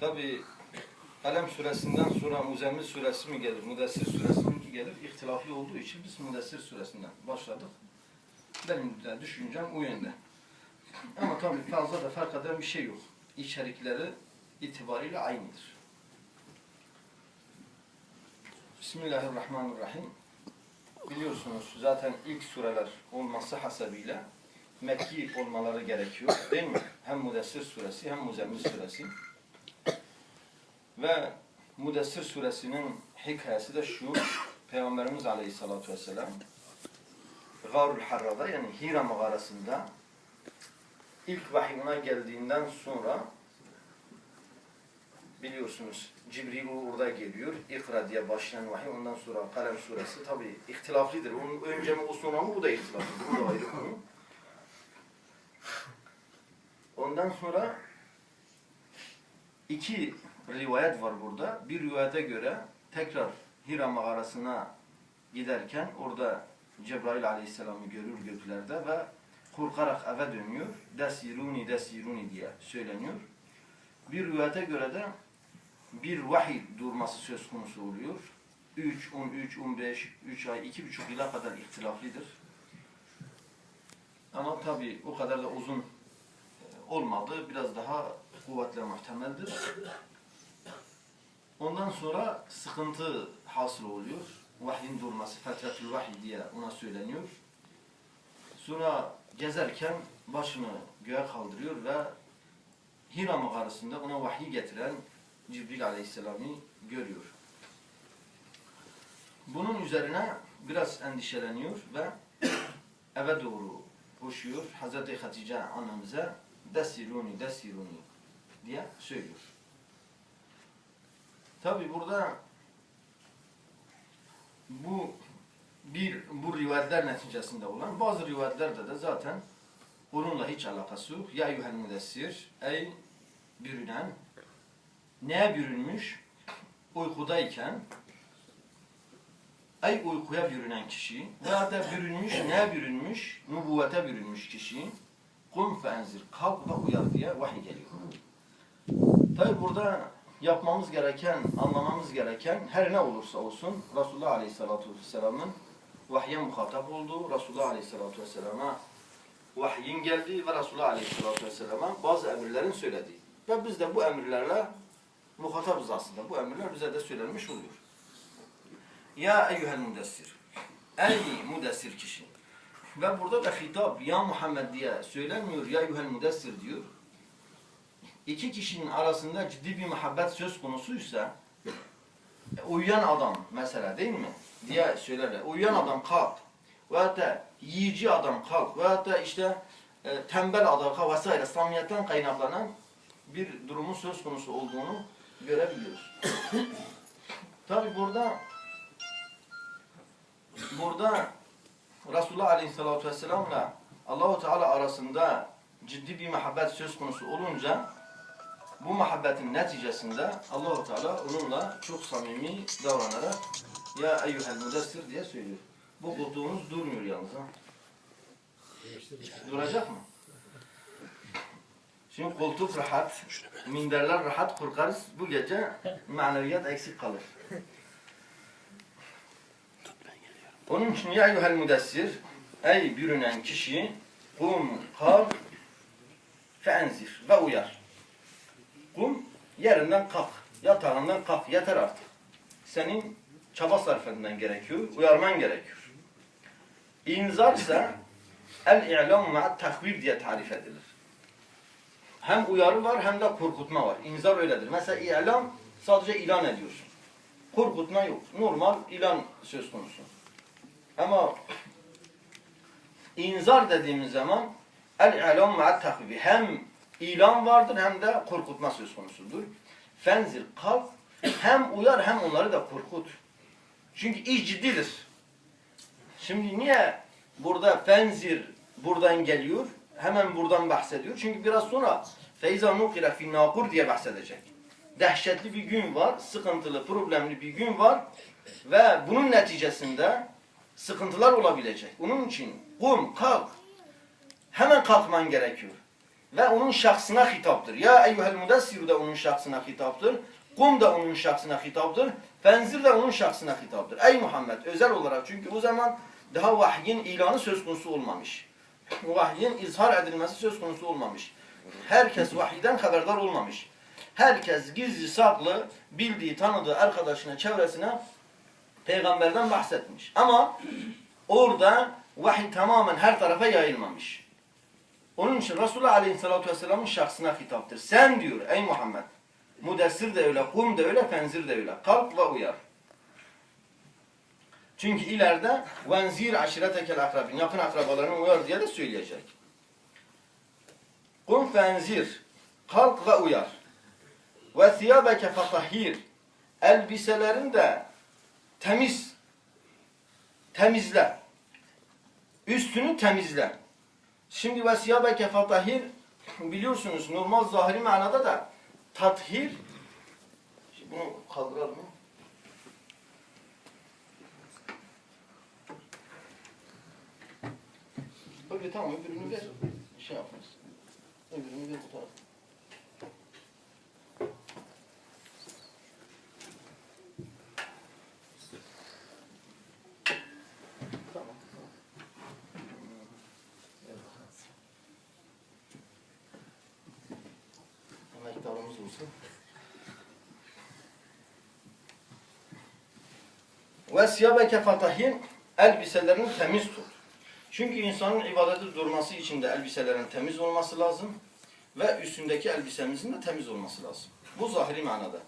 Tabi Kalem suresinden sonra Muzemmil suresi mi gelir, Müdessir suresi mi gelir? İhtilaflı olduğu için biz Müdessir suresinden başladık. Benim de düşüncem o yönde. Ama tabii fazla da fark eden bir şey yok. İçerikleri itibariyle aynıdır. Bismillahirrahmanirrahim. Biliyorsunuz zaten ilk sureler olması hasebiyle Mekki olmaları gerekiyor değil mi? Hem Müdessir suresi hem Muzemmil suresi. Ve Müdessir suresinin hikayesi de şu. Peygamberimiz aleyhissalatu vesselam Gârul Harra'da yani Hira mağarasında ilk vahiy ona geldiğinden sonra biliyorsunuz Cibril orada geliyor. İkra diye başlayan vahiy. Ondan sonra Kalem suresi tabi ihtilaflidir. Onun önce mi o sonra mı bu da ihtilaflidir. Bu da ayrı konu. Ondan sonra iki rivayet var burada. Bir rivayete göre tekrar Hira mağarasına giderken orada Cebrail aleyhisselamı görür göklerde ve korkarak eve dönüyor. Desiruni desiruni diye söyleniyor. Bir rivayete göre de bir vahiy durması söz konusu oluyor. 3, 13, 15, 3 ay, 2,5 yıla kadar ihtilaflidir. Ama tabi o kadar da uzun e, olmadı. Biraz daha kuvvetle muhtemeldir. Ondan sonra sıkıntı hasıl oluyor. Vahyin durması, fetretül vahiy diye ona söyleniyor. Sonra gezerken başını göğe kaldırıyor ve Hira mağarasında ona vahiy getiren Cibril Aleyhisselam'ı görüyor. Bunun üzerine biraz endişeleniyor ve eve doğru koşuyor. Hazreti Hatice annemize desiruni desiruni diye söylüyor. Tabi burada bu bir bu rivayetler neticesinde olan bazı rivayetlerde de zaten onunla hiç alakası yok. Ya eyyuhel müdessir ey bürünen neye bürünmüş? Uykudayken ey uykuya bürünen kişi veya da bürünmüş, neye bürünmüş? Nubuvvete bürünmüş kişi kum fenzir, kalk ve uyar diye vahiy geliyor. Tabi burada yapmamız gereken, anlamamız gereken her ne olursa olsun Resulullah Aleyhisselatü Vesselam'ın vahye muhatap olduğu, Resulullah Aleyhisselatü Vesselam'a vahyin geldiği ve Resulullah Aleyhisselatü Vesselam'a bazı emirlerin söylediği. Ve biz de bu emirlerle muhatabız aslında. Bu emirler bize de söylenmiş oluyor. Ya eyyuhel müdessir. Ey müdessir kişi. Ve burada da hitap ya Muhammed diye söylenmiyor. Ya eyyuhel müdessir diyor. İki kişinin arasında ciddi bir muhabbet söz konusuysa e, uyuyan adam mesela değil mi? diye söylerler. Uyuyan adam kalk. Veyahut da yiyici adam kalk. Veyahut da işte e, tembel adam kalk vesaire. Samimiyetten kaynaklanan bir durumun söz konusu olduğunu görebiliyoruz. Tabi burada burada Resulullah Aleyhisselatü Vesselam'la Allahu Teala arasında ciddi bir muhabbet söz konusu olunca bu muhabbetin neticesinde Allahu Teala onunla çok samimi davranarak ya eyyuhel müdessir diye söylüyor. Bu koltuğumuz durmuyor yalnız ha. Duracak mı? Şimdi koltuk rahat, minderler rahat korkarız. Bu gece maneviyat eksik kalır. Onun için ya eyyuhel müdessir ey bürünen kişi kum kalk feenzir ve uyar. Kum yerinden kalk, yatağından kalk, yeter artık. Senin çaba sarf etmen gerekiyor, uyarman gerekiyor. İnzar ise el-i'lam ma'at takvir diye tarif edilir. Hem uyarı var hem de korkutma var. İnzar öyledir. Mesela ilan sadece ilan ediyorsun. Korkutma yok. Normal ilan söz konusu. Ama inzar dediğimiz zaman el-i'lam ma'at takvir. Hem ilan vardır hem de korkutma söz konusudur. Fenzil kalk hem uyar hem onları da korkut. Çünkü iş ciddidir. Şimdi niye burada fenzir buradan geliyor? Hemen buradan bahsediyor. Çünkü biraz sonra feyza nukira fi nakur diye bahsedecek. Dehşetli bir gün var, sıkıntılı, problemli bir gün var ve bunun neticesinde sıkıntılar olabilecek. Onun için kum, kalk. Hemen kalkman gerekiyor. Ve onun şahsına hitaptır. Ya eyyuhel mudessir de onun şahsına hitaptır. Kum da onun şahsına hitaptır. Fenzir de onun şahsına hitaptır. Ey Muhammed özel olarak çünkü o zaman daha vahyin ilanı söz konusu olmamış. Vahyin izhar edilmesi söz konusu olmamış. Herkes vahiden haberdar olmamış. Herkes gizli saklı bildiği, tanıdığı arkadaşına, çevresine peygamberden bahsetmiş. Ama orada vahiy tamamen her tarafa yayılmamış. Onun için Resulullah Aleyhisselatü Vesselam'ın şahsına hitaptır. Sen diyor ey Muhammed. Mudessir de öyle, kum da öyle, fenzir de öyle. Kalk ve uyar. Çünkü ileride venzir aşiretekel akrabin. Yakın akrabalarını uyar diye de söyleyecek. Kum fenzir. Kalk ve uyar. Ve thiyabeke fatahhir. Elbiselerin de temiz. Temizle. Üstünü temizle. Şimdi ve siyabeke fatahhir biliyorsunuz normal zahiri manada da tathir bunu kaldıralım mı? Öyle tamam öbürünü ver. Şey yapmaz. Öbürünü ver bu tarafa. Tamam. tamam. Olsun. Ve siyabeke fatahir elbiselerini temiz tut. Çünkü insanın ibadeti durması için de elbiselerin temiz olması lazım ve üstündeki elbisemizin de temiz olması lazım. Bu zahiri manada.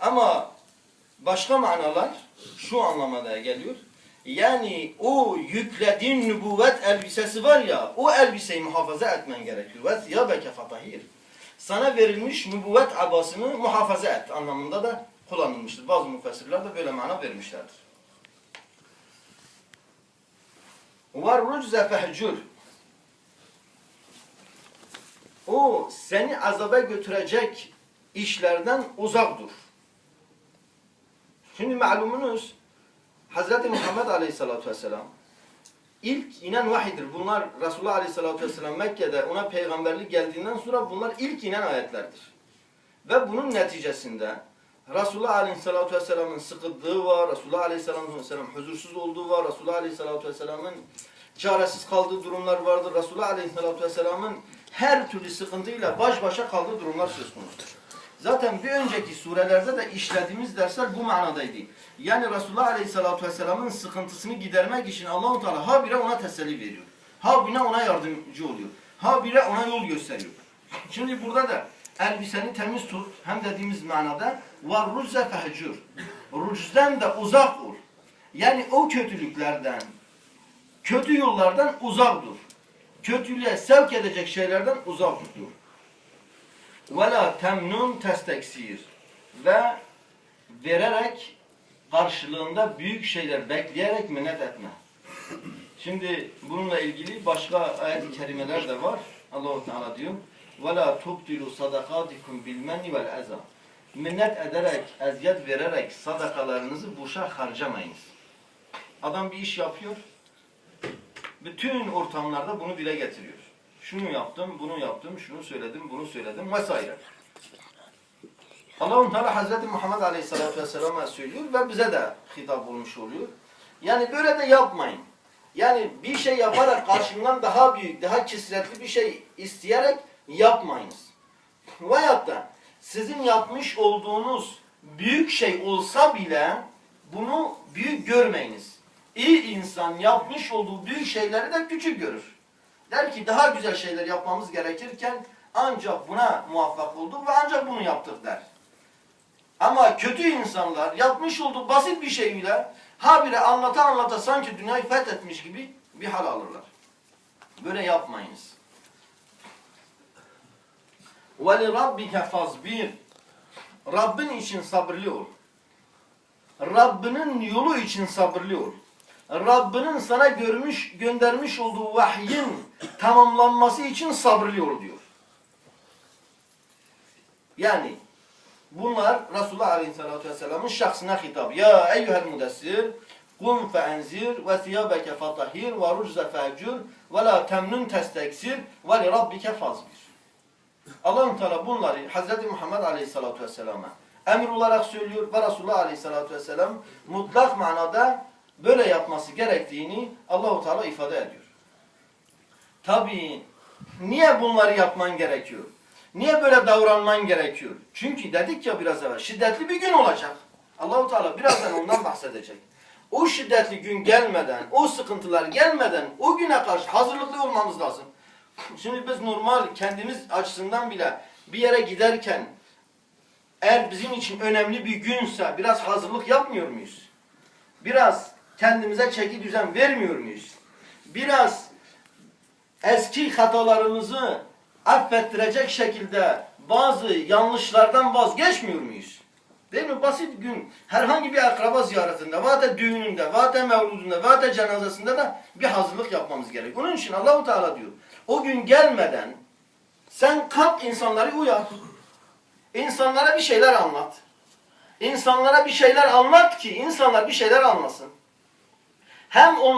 Ama başka manalar şu anlamada geliyor. Yani o yüklediğin nübüvvet elbisesi var ya, o elbiseyi muhafaza etmen gerekiyor. Ve siyabeke fatahir sana verilmiş nübüvvet abasını muhafaza et anlamında da kullanılmıştır. Bazı müfessirler de böyle mana vermişlerdir. Var rucze fehcur. O seni azaba götürecek işlerden uzak dur. Şimdi malumunuz Hz. Muhammed Aleyhisselatü Vesselam ilk inen vahidir. Bunlar Resulullah Aleyhisselatü Vesselam Mekke'de ona peygamberlik geldiğinden sonra bunlar ilk inen ayetlerdir. Ve bunun neticesinde Resulullah Aleyhisselatü Vesselam'ın sıkıldığı var, Resulullah Aleyhisselatü Vesselam huzursuz olduğu var, Resulullah Aleyhisselatü Vesselam'ın çaresiz kaldığı durumlar vardır. Resulullah Aleyhisselatü Vesselam'ın her türlü sıkıntıyla baş başa kaldığı durumlar söz konusudur. Zaten bir önceki surelerde de işlediğimiz dersler bu manadaydı. Yani Resulullah Aleyhisselatü Vesselam'ın sıkıntısını gidermek için Allahu Teala ha bire ona teselli veriyor. Ha bire ona yardımcı oluyor. Ha bire ona yol gösteriyor. Şimdi burada da elbiseni temiz tut hem dediğimiz manada var ruzze fehcur. Rucden de uzak ol. Yani o kötülüklerden, kötü yollardan uzak dur. Kötülüğe sevk edecek şeylerden uzak dur. Ve la temnun testeksir. Ve vererek karşılığında büyük şeyler bekleyerek minnet etme. Şimdi bununla ilgili başka ayet-i kerimeler de var. Allahu Teala diyor: "Ve la tubtilu sadakatikum bil menni vel eza." Minnet ederek, eziyet vererek sadakalarınızı boşa harcamayınız. Adam bir iş yapıyor. Bütün ortamlarda bunu dile getiriyor. Şunu yaptım, bunu yaptım, şunu söyledim, bunu söyledim vesaire. Allah-u Teala Hazreti Muhammed Aleyhisselatü Vesselam'a söylüyor ve bize de hitap olmuş oluyor. Yani böyle de yapmayın. Yani bir şey yaparak karşından daha büyük, daha kisretli bir şey isteyerek yapmayınız. Veyahut da sizin yapmış olduğunuz büyük şey olsa bile bunu büyük görmeyiniz. İyi insan yapmış olduğu büyük şeyleri de küçük görür. Der ki daha güzel şeyler yapmamız gerekirken ancak buna muvaffak olduk ve ancak bunu yaptık der. Ama kötü insanlar yapmış olduğu basit bir şey bile habire anlata anlata sanki dünyayı fethetmiş gibi bir hal alırlar. Böyle yapmayınız. وَلِرَبِّكَ فَصْبِرْ Rabbin için sabırlı ol. Rabbinin yolu için sabırlı ol. Rabbinin sana görmüş, göndermiş olduğu vahyin tamamlanması için sabırlı ol diyor. Yani bunlar Resulullah Aleyhisselatü Vesselam'ın şahsına hitap. Ya eyyuhel mudessir kum feenzir ve thiyabeke fatahir ve rucze fecur ve la temnun testeksir ve li rabbike fazbir. allah Teala bunları Hz. Muhammed Aleyhisselatü Vesselam'a emir olarak söylüyor ve Resulullah Aleyhisselatü Vesselam mutlak manada yapması gerektiğini Allahu Teala ifade ediyor. Tabii niye bunları yapman gerekiyor? Niye böyle davranman gerekiyor? Çünkü dedik ya biraz evvel şiddetli bir gün olacak. Allahu Teala birazdan ondan bahsedecek. O şiddetli gün gelmeden, o sıkıntılar gelmeden o güne karşı hazırlıklı olmamız lazım. Şimdi biz normal kendimiz açısından bile bir yere giderken eğer bizim için önemli bir günse biraz hazırlık yapmıyor muyuz? Biraz kendimize çeki düzen vermiyor muyuz? Biraz eski hatalarımızı affettirecek şekilde bazı yanlışlardan vazgeçmiyor muyuz? Değil mi? Basit gün herhangi bir akraba ziyaretinde, da düğününde, da mevludunda, da cenazesinde de bir hazırlık yapmamız gerek. Onun için Allahu Teala diyor, o gün gelmeden sen kalk insanları uyar. İnsanlara bir şeyler anlat. İnsanlara bir şeyler anlat ki insanlar bir şeyler anlasın. Hem onlar